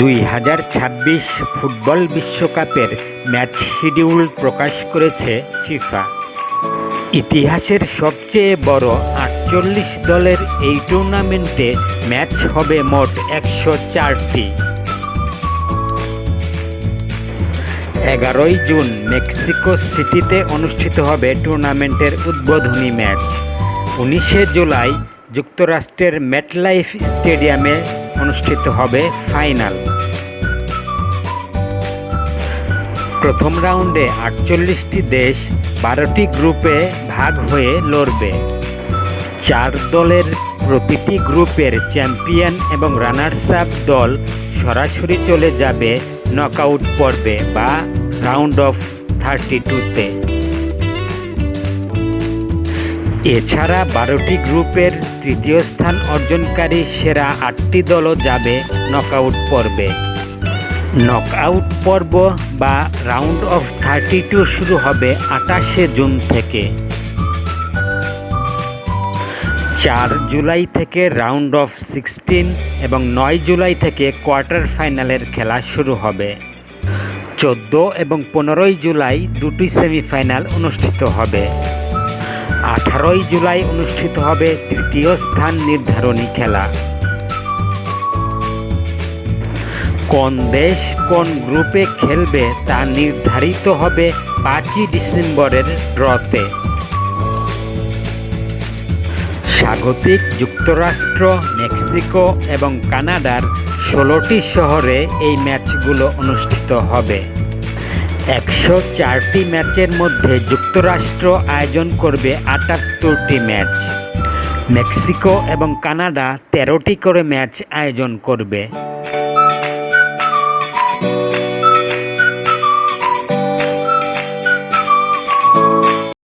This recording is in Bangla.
দুই হাজার ছাব্বিশ ফুটবল বিশ্বকাপের ম্যাচ শিডিউল প্রকাশ করেছে ফিফা। ইতিহাসের সবচেয়ে বড় আটচল্লিশ দলের এই টুর্নামেন্টে ম্যাচ হবে মোট একশো চারটি। এগারোই জুন মেক্সিকো সিটিতে অনুষ্ঠিত হবে টুর্নামেন্টের উদ্বোধনী ম্যাচ। উনিশে জুলাই যুক্তরাষ্ট্রের ম্যাটলাইফ স্টেডিয়ামে অনুষ্ঠিত হবে ফাইনাল। প্রথম রাউন্ডে আটচল্লিশটি দেশ বারোটি গ্রুপে ভাগ হয়ে লড়বে। চার দলের প্রতিটি গ্রুপের চ্যাম্পিয়ন এবং রানার্স আপ দল সরাসরি চলে যাবে নকআউট পর্বে বা রাউন্ড অফ থার্টি টুতে এছাড়া বারোটি গ্রুপের তৃতীয় স্থান অর্জনকারী সেরা আটটি দলও যাবে নকআউট পর্বে। নকআউট পর্ব বা রাউন্ড অফ থার্টি টু শুরু হবে আটাশে জুন থেকে। চার জুলাই থেকে রাউন্ড অফ সিক্সটিন এবং নয় জুলাই থেকে কোয়ার্টার ফাইনালের খেলা শুরু হবে। চোদ্দ এবং পনেরোই জুলাই দুটি সেমিফাইনাল অনুষ্ঠিত হবে। আঠারোই জুলাই অনুষ্ঠিত হবে তৃতীয় স্থান নির্ধারণী খেলা। কোন দেশ কোন গ্রুপে খেলবে তা নির্ধারিত হবে পাঁচই ডিসেম্বরের ড্রতে। স্বাগতিক যুক্তরাষ্ট্র, মেক্সিকো এবং কানাডার ষোলোটি শহরে এই ম্যাচগুলো অনুষ্ঠিত হবে। একশো চারটি ম্যাচের মধ্যে যুক্তরাষ্ট্র আয়োজন করবে আটাত্তরটি ম্যাচ। মেক্সিকো এবং কানাডা তেরোটি করে ম্যাচ আয়োজন করবে।